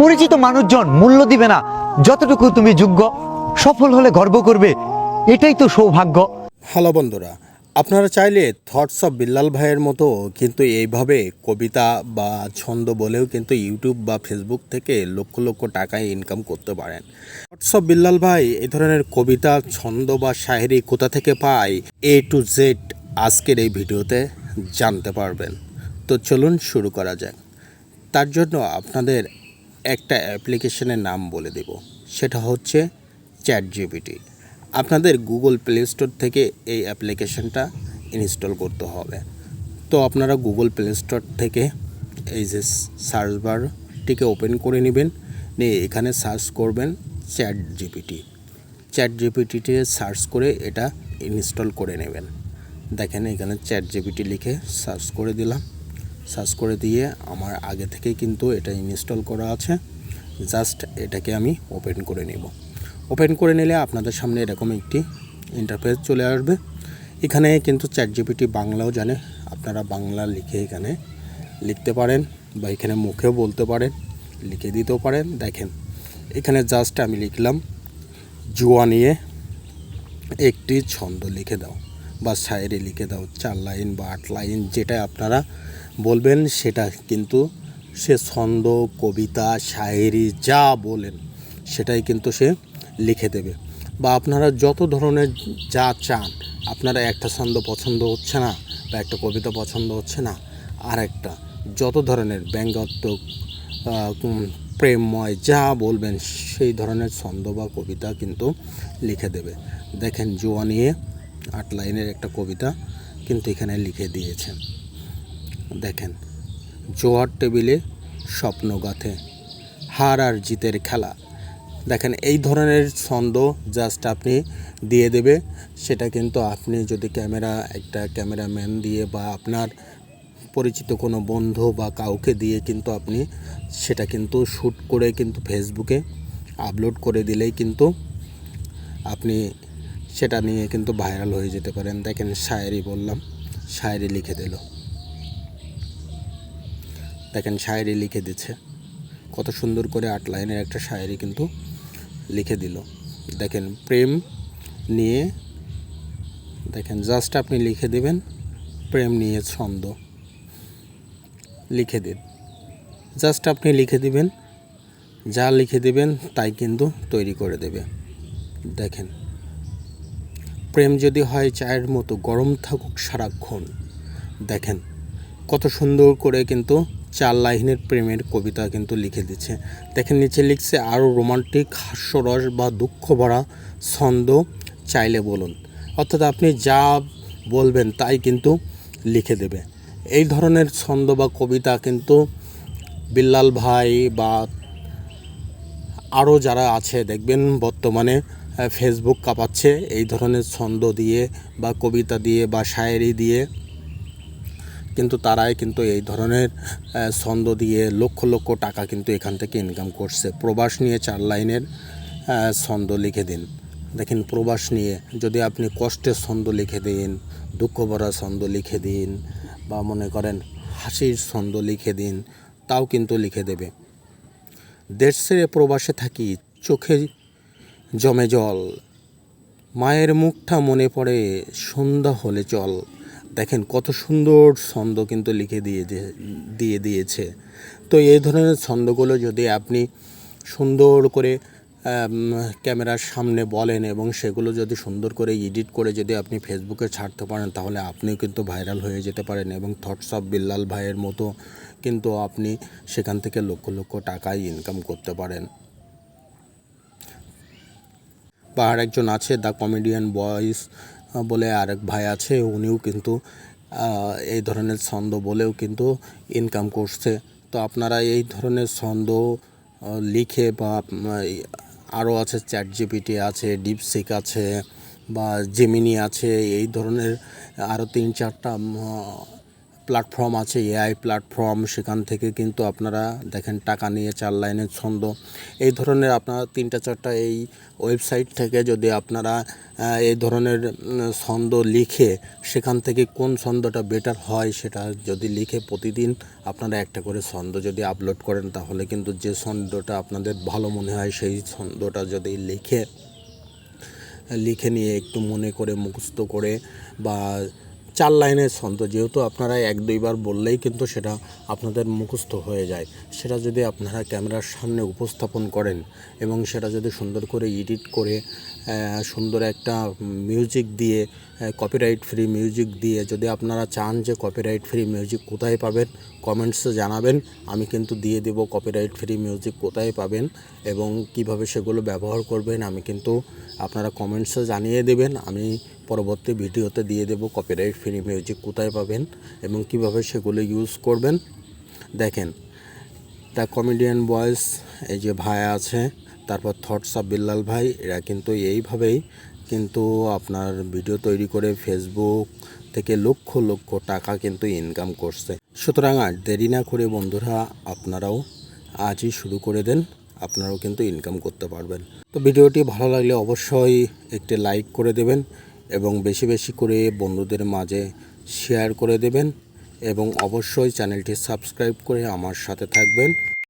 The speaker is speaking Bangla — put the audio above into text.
পরিচিত মানুষজন মূল্য দিবে না। যতটুকু তুমি যোগ্য, সফল হলে গর্ব করবে। এটাই তো সৌভাগ্য। হ্যালো বন্ধুরা, আপনারা চাইলে থটস অফ বিল্লাল ভাইয়ের মতো কিন্তু এইভাবে কবিতা বা ছন্দ বলেও কিন্তু ইউটিউব বা ফেসবুক থেকে লক্ষ লক্ষ টাকায় ইনকাম করতে পারেন। থটস অফ বিল্লাল ভাই এই ধরনের কবিতা, ছন্দ বা শায়েরি কোথা থেকে পায় এ টু জেড আজকের এই ভিডিওতে জানতে পারবেন। তো চলুন শুরু করা যাক। তার জন্য আপনাদের একটা অ্যাপ্লিকেশনের নাম বলে দেব। সেটা হচ্ছে চ্যাট জিপিটি আপনাদের গুগল প্লে স্টোর থেকে এই অ্যাপ্লিকেশনটা ইনস্টল করতে হবে। তো আপনারা গুগল প্লে স্টোর থেকে এই যে সার্চ বারটিকে ওপেন করে নেবেন, নিয়ে এখানে সার্চ করবেন চ্যাট জিপিটি চ্যাট জিপিটিতে সার্চ করে এটা ইনস্টল করে নেবেন। দেখেন এখানে চ্যাট জিপিটি লিখে সার্চ করে দিলাম। সার্চ করে দিয়ে আমার আগে থেকে কিন্তু এটা ইনস্টল করা আছে। জাস্ট এটাকে আমি ওপেন করে নেব। ওপেন করে নিলে আপনাদের সামনে এরকম একটি ইন্টারফেস চলে আসবে। এখানে কিন্তু চ্যাট জিপিটি বাংলাও জানে। আপনারা বাংলা লিখে এখানে লিখতে পারেন বা এখানে মুখেও বলতে পারেন, লিখে দিতেও পারেন। দেখেন, এখানে জাস্ট আমি লিখলাম, জুয়া নিয়ে একটি ছন্দ লিখে দাও বা শায়েরি লিখে দাও। চার লাইন বা আট লাইন যেটা আপনারা বলবেন সেটা কিন্তু সে ছন্দ, কবিতা, শায়েরি, যা বলেন, সেটাই কিন্তু সে লিখে দেবে। বা আপনারা যত ধরনের যা চান, আপনারা একটা ছন্দ পছন্দ হচ্ছে না বা একটা কবিতা পছন্দ হচ্ছে না আর একটা যত ধরনের ব্যঙ্গাত্মক প্রেমময় যা বলবেন, সেই ধরনের ছন্দ বা কবিতা কিন্তু লিখে দেবে। দেখেন জোয়া নিয়ে আট লাইনের একটা কবিতা কিন্তু এখানে লিখে দিয়েছেন। দেখেন, জোয়ার টেবিলে স্বপ্ন গাথে, হার আর জিতের খেলা। দেখেন, এই ধরনের ছন্দ জাস্ট আপনি দিয়ে দেবে, সেটা কিন্তু আপনি যদি ক্যামেরা, একটা ক্যামেরাম্যান দিয়ে বা আপনার পরিচিত কোনো বন্ধু বা কাউকে দিয়ে কিন্তু আপনি সেটা কিন্তু শ্যুট করে কিন্তু ফেসবুকে আপলোড করে দিলেই কিন্তু আপনি সেটা নিয়ে কিন্তু ভাইরাল হয়ে যেতে পারেন। দেখেন শায়েরি বললাম শায়েরি লিখে দিল। দেখেন শায়েরি লিখে দিচ্ছে। কত সুন্দর করে আট লাইনের একটা শায়েরি কিন্তু লিখে দিল। দেখেন, প্রেম নিয়ে, দেখেন জাস্ট আপনি লিখে দিবেন, প্রেম নিয়ে ছন্দ লিখে দিন। জাস্ট আপনি লিখে দিবেন, যা লিখে দিবেন তাই কিন্তু তৈরি করে দেবে। দেখেন, প্রেম যদি হয় চায়ের মতো গরম থাকুক সারাক্ষণ। দেখেন, কত সুন্দর করে কিন্তু চার লাইনের প্রেমের কবিতা কিন্তু লিখে দিচ্ছে। দেখেন, নিচে লিখছে আরও রোমান্টিক, হাস্যরস বা দুঃখ ভরা ছন্দ চাইলে বলুন। অর্থাৎ আপনি যা বলবেন তাই কিন্তু লিখে দেবে। এই ধরনের ছন্দ বা কবিতা কিন্তু বিল্লাল ভাই বা আরও যারা আছে, দেখবেন বর্তমানে ফেসবুক কাঁপাচ্ছে এই ধরনের ছন্দ দিয়ে বা কবিতা দিয়ে বা শায়েরি দিয়ে। কিন্তু তারাই কিন্তু এই ধরনের ছন্দ দিয়ে লক্ষ লক্ষ টাকা কিন্তু এখান থেকে ইনকাম করছে। প্রবাস নিয়ে চার লাইনের ছন্দ লিখে দিন। দেখেন প্রবাস নিয়ে যদি আপনি কষ্টের ছন্দ লিখে দিন, দুঃখ ভরা ছন্দ লিখে দিন বা মনে করেন হাসির ছন্দ লিখে দিন, তাও কিন্তু লিখে দেবে। দেশ ছেড়ে প্রবাসে থাকি, চোখে জমে জল, মায়ের মুখটা মনে পড়ে, সন্ধ্যা হলে চল। দেখেন কত সুন্দর ছন্দ কিন্তু লিখে দিয়ে দিয়ে- দিয়ে দিয়েছে। তো এই ধরনের ছন্দগুলো যদি আপনি সুন্দর করে ক্যামেরার সামনে বলেন এবং সেগুলো যদি সুন্দর করে এডিট করে যদি আপনি ফেসবুকে ছাড়তে পারেন, তাহলে আপনিও কিন্তু ভাইরাল হয়ে যেতে পারেন এবং থটস অফ বিল্লাল ভাইয়ের মতো কিন্তু আপনি সেখান থেকে লক্ষ লক্ষ টাকাই ইনকাম করতে পারেন। বা আরেকজন আছে দ্য কমেডিয়ান বয়েস বলে আরেক ভাই আছে, উনিও কিন্তু এই ধরনের ছন্দ বলেও কিন্তু ইনকাম করছে। তো আপনারা এই ধরনের ছন্দ লিখে বা আরও আছে চ্যাট জিপিটি আছে ডিপসিক আছে বা জেমিনি আছে, এই ধরনের আরও তিন চারটা প্ল্যাটফর্ম আছে এআই প্ল্যাটফর্ম সেখান থেকে কিন্তু আপনারা দেখেন টাকা নিয়ে চার লাইনের ছন্দ। এই ধরনের আপনারা তিনটা চারটা এই ওয়েবসাইট থেকে যদি আপনারা এই ধরনের ছন্দ লিখে সেখান থেকে কোন ছন্দটা বেটার হয় সেটা যদি লিখে প্রতিদিন আপনারা একটা করে ছন্দ যদি আপলোড করেন, তাহলে কিন্তু যে ছন্দটা আপনাদের ভালো মনে হয় সেই ছন্দটা যদি লিখে লিখে নিয়ে একটু মনে করে মুখস্থ করে বা চার লাইনের ছন্দ, যেহেতু আপনারা এক দুইবার বললেই কিন্তু সেটা আপনাদের মুখস্থ হয়ে যায়। সেটা যদি আপনারা ক্যামেরার সামনে উপস্থাপন করেন এবং সেটা যদি সুন্দর করে এডিট করে সুন্দর একটা মিউজিক দিয়ে কপিরাইট ফ্রি মিউজিক দিয়ে যদি আপনারা চান যে কপিরাইট ফ্রি মিউজিক কোথায় পাবেন কমেন্টসে জানাবেন। আমি কিন্তু দিয়ে দেব কপিরাইট ফ্রি মিউজিক কোথায় পাবেন এবং কীভাবে সেগুলো ব্যবহার করবেন, আমি কিন্তু আপনারা কমেন্টসে জানিয়ে দেবেন। আমি পরবর্তী ভিডিওতে দিয়ে দেব কপিরাইট ফ্রি মিউজিক কোথায় পাবেন এবং কীভাবে সেগুলো ইউজ করবেন। দেখেন দ্য কমেডিয়ান বয়েস এই যে ভাই আছে, তারপর থটস অফ বিল্লাল ভাই, এরা কিন্তু এইভাবেই কিন্তু আপনার ভিডিও তৈরি করে ফেসবুক থেকে লক্ষ লক্ষ টাকা কিন্তু ইনকাম করছে। সুতরাং আর দেরি না করে বন্ধুরা, আপনারাও আজই শুরু করে দেন, আপনারাও কিন্তু ইনকাম করতে পারবেন। তো ভিডিওটি ভালো লাগলে অবশ্যই একটি লাইক করে দেবেন এবং বেশি বেশি করে বন্ধুদের মাঝে শেয়ার করে দেবেন এবং অবশ্যই চ্যানেলটি সাবস্ক্রাইব করে আমার সাথে থাকবেন।